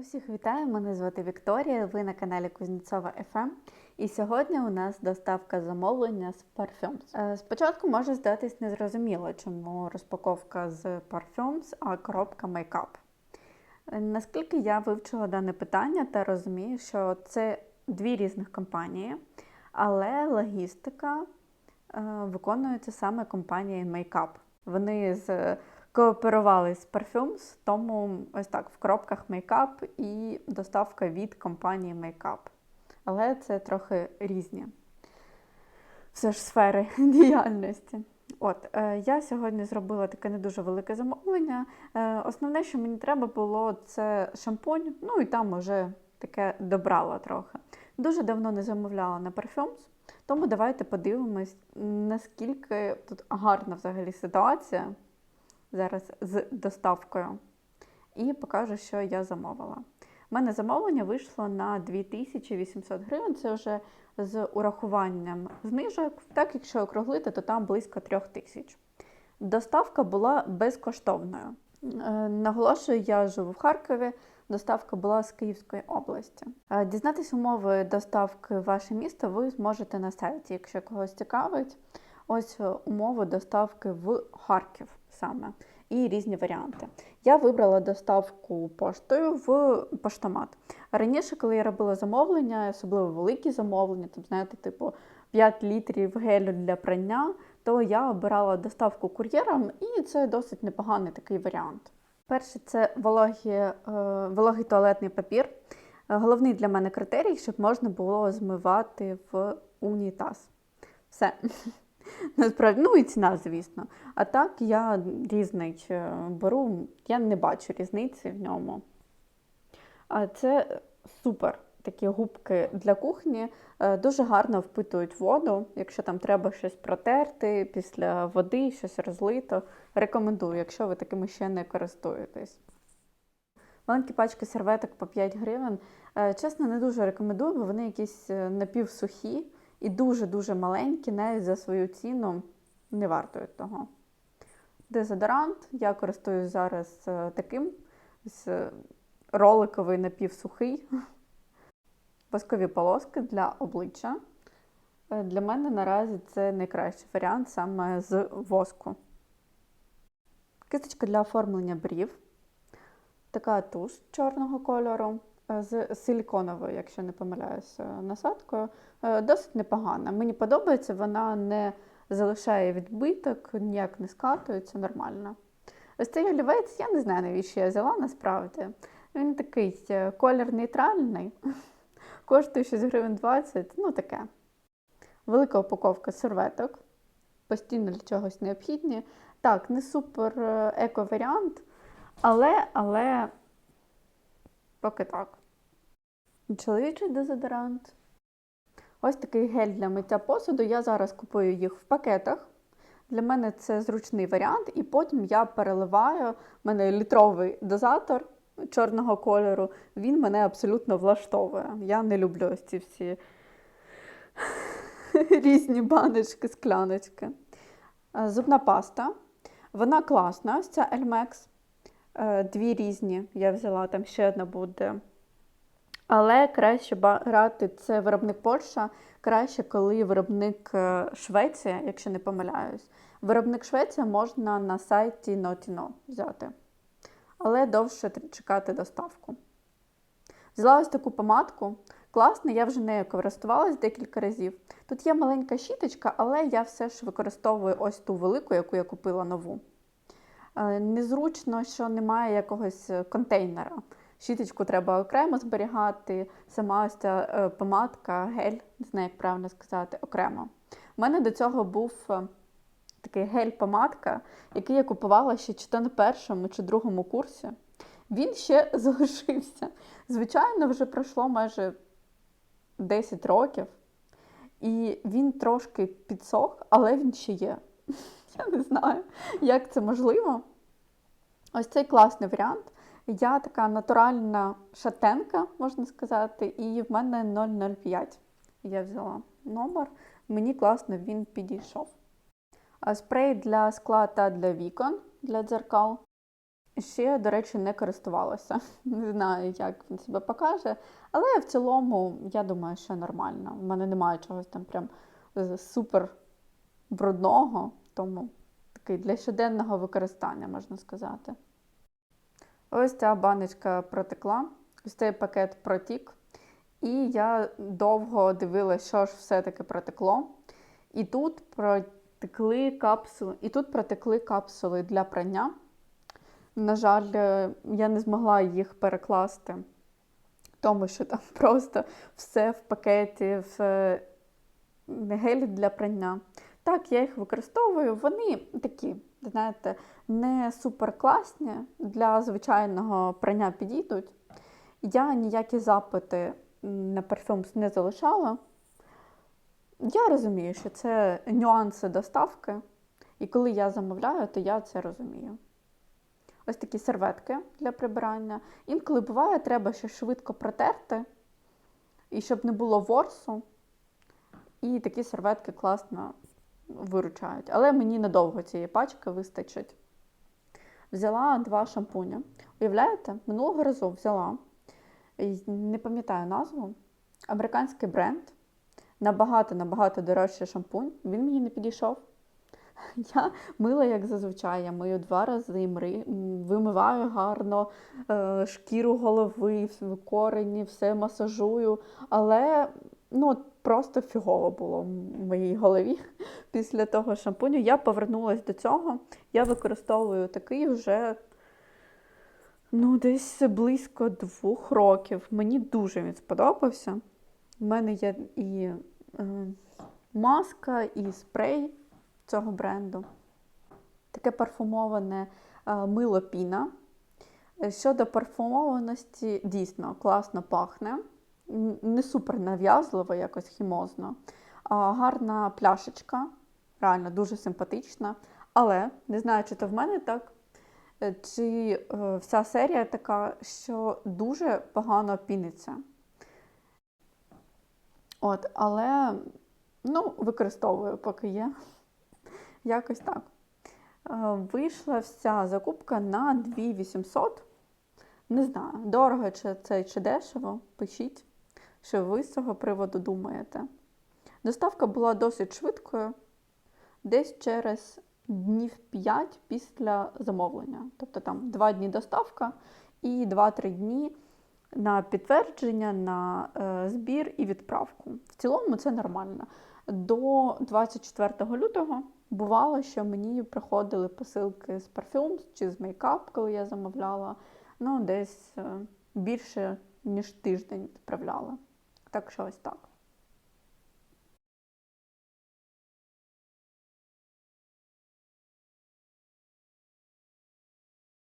Усіх вітаю, мене звати Вікторія. Ви на каналі Кузнєцова FM. І сьогодні у нас доставка замовлення з Parfums. Е, Спочатку може здатись незрозуміло, чому розпаковка з Parfums, а коробка мейкап. Е, Наскільки я вивчила дане питання та розумію, що це дві різних компанії, але логістика е, виконується саме компанією Makeup. Вони з кооперували з Parfums, тому ось так в коробках Makeup і доставка від компанії Makeup. Але це трохи різні все ж сфери діяльності. От, е, я сьогодні зробила таке не дуже велике замовлення. Е, основне, що мені треба було, це шампунь, ну і там вже таке добрала трохи. Дуже давно не замовляла на Parfums, тому давайте подивимось, наскільки тут гарна взагалі ситуація зараз з доставкою. І покажу, що я замовила. У мене замовлення вийшло на 2800 гривень. Це вже з урахуванням знижок. Так, якщо округлити, то там близько 3000. Доставка була безкоштовною. Е, Наголошую, я живу в Харкові. Доставка була з Київської області. Е, Дізнатись умови доставки в ваше місто ви зможете на сайті, якщо когось цікавить. Ось е, умови доставки в Харків саме і різні варіанти. Я вибрала доставку поштою в поштомат. Раніше, коли я робила замовлення, особливо великі замовлення, там, знаєте, типу 5 літрів гелю для прання, то я обирала доставку кур'єром, і це досить непоганий такий варіант. Перше, це вологі, е, вологий туалетний папір. Головний для мене критерій, щоб можна було змивати в унітаз. Все. Насправді, ну і ціна, звісно. А так я різний е, беру, я не бачу різниці в ньому. А це супер. Такі губки для кухні е, дуже гарно впитують воду. Якщо там треба щось протерти після води, щось розлито. Рекомендую, якщо ви такими ще не користуєтесь. Маленькі пачки серветок по 5 гривень. Е, Чесно, не дуже рекомендую, бо вони якісь напівсухі і дуже-дуже маленькі, навіть за свою ціну не вартують того. Дезодорант я користуюсь зараз е, таким з роликовий напівсухий. Воскові полоски для обличчя. Е, Для мене наразі це найкращий варіант саме з воску. Кисточка для оформлення брів. Така туш чорного кольору з силіконовою, якщо не помиляюся, насадкою. Е, Досить непогана. Мені подобається, вона не залишає відбиток, ніяк не скатується, нормально. Ось цей олівець, я не знаю, навіщо я взяла насправді. Він такий е, колір нейтральний, коштує 6 гривень 20, ну таке. Велика упаковка серветок, постійно для чогось необхідні. Так, не супер е, еко-варіант, але, але поки так. Чоловічий дезодорант. Ось такий гель для миття посуду. Я зараз купую їх в пакетах. Для мене це зручний варіант, і потім я переливаю. У мене літровий дозатор чорного кольору. Він мене абсолютно влаштовує. Я не люблю ось ці всі різні баночки, скляночки. Е, Зубна паста. Вона класна, ось ця Elmex. Е, Дві різні я взяла, там ще одна буде. Але краще брати це виробник Польща, краще, коли виробник е, Швеція, якщо не помиляюсь. Виробник Швеція можна на сайті Notino взяти. Але довше чекати доставку. Взяла ось таку помадку. Класно, я вже нею користувалась декілька разів. Тут є маленька щіточка, але я все ж використовую ось ту велику, яку я купила нову. Е, Незручно, що немає якогось е, контейнера. Щіточку треба окремо зберігати, сама ось ця е, помадка, гель, не знаю, як правильно сказати, окремо. У мене до цього був е, такий гель-помадка, який я купувала ще чи то на першому, чи другому курсі. Він ще залишився. Звичайно, вже пройшло майже 10 років, і він трошки підсох, але він ще є. Я не знаю, як це можливо. Ось цей класний варіант. Я така натуральна шатенка, можна сказати, і в мене 005. Я взяла номер, мені класно він підійшов. Спрей для скла та для вікон, для дзеркал. Ще, до речі, не користувалася. Не знаю, як він себе покаже. Але в цілому, я думаю, що нормально. У мене немає чогось там прям супер брудного, тому такий для щоденного використання, можна сказати. Ось ця баночка протекла, ось цей пакет протік. І я довго дивилася, що ж все-таки протекло. І тут протекли капсули, і тут протекли капсули для прання. На жаль, е, я не змогла їх перекласти, тому що там просто все в пакеті, в е, гелі для прання. Так, я їх використовую. Вони такі, знаєте, не супер класні для звичайного прання підійдуть. Я ніякі запити на парфюмс не залишала. Я розумію, що це нюанси доставки, і коли я замовляю, то я це розумію. Ось такі серветки для прибирання. Інколи буває, треба ще швидко протерти, і щоб не було ворсу. І такі серветки класно виручають. Але мені недовго цієї пачки вистачить. Взяла два шампуня. Уявляєте, минулого разу взяла, не пам'ятаю назву, американський бренд. Набагато-набагато дорожчий шампунь. Він мені не підійшов. Я мила, як зазвичай, я мию два рази, вимиваю гарно е, шкіру голови, корені, все масажую. Але ну, просто фігово було в моїй голові після того шампуню. Я повернулася до цього. Я використовую такий вже ну, десь близько двох років. Мені дуже він сподобався. У мене є і е, маска, і спрей цього бренду. Таке парфумоване е, мило піна. Щодо парфумованості, дійсно класно пахне. Не супер нав'язливо, якось хімозно. А, гарна пляшечка, реально дуже симпатична. Але не знаю, чи то в мене так, е, чи е, вся серія така, що дуже погано піниться. От, але ну, використовую, поки є. Якось так. Е, вийшла вся закупка на 2800. Не знаю, дорого чи це чи дешево. Пишіть, що ви з цього приводу думаєте. Доставка була досить швидкою, десь через днів 5 після замовлення. Тобто там 2 дні доставка і 2-3 дні на підтвердження, на е, збір і відправку. В цілому це нормально. До 24 лютого бувало, що мені приходили посилки з парфюм чи з мейкап, коли я замовляла. Ну, десь е, більше, ніж тиждень відправляла. Так що ось так.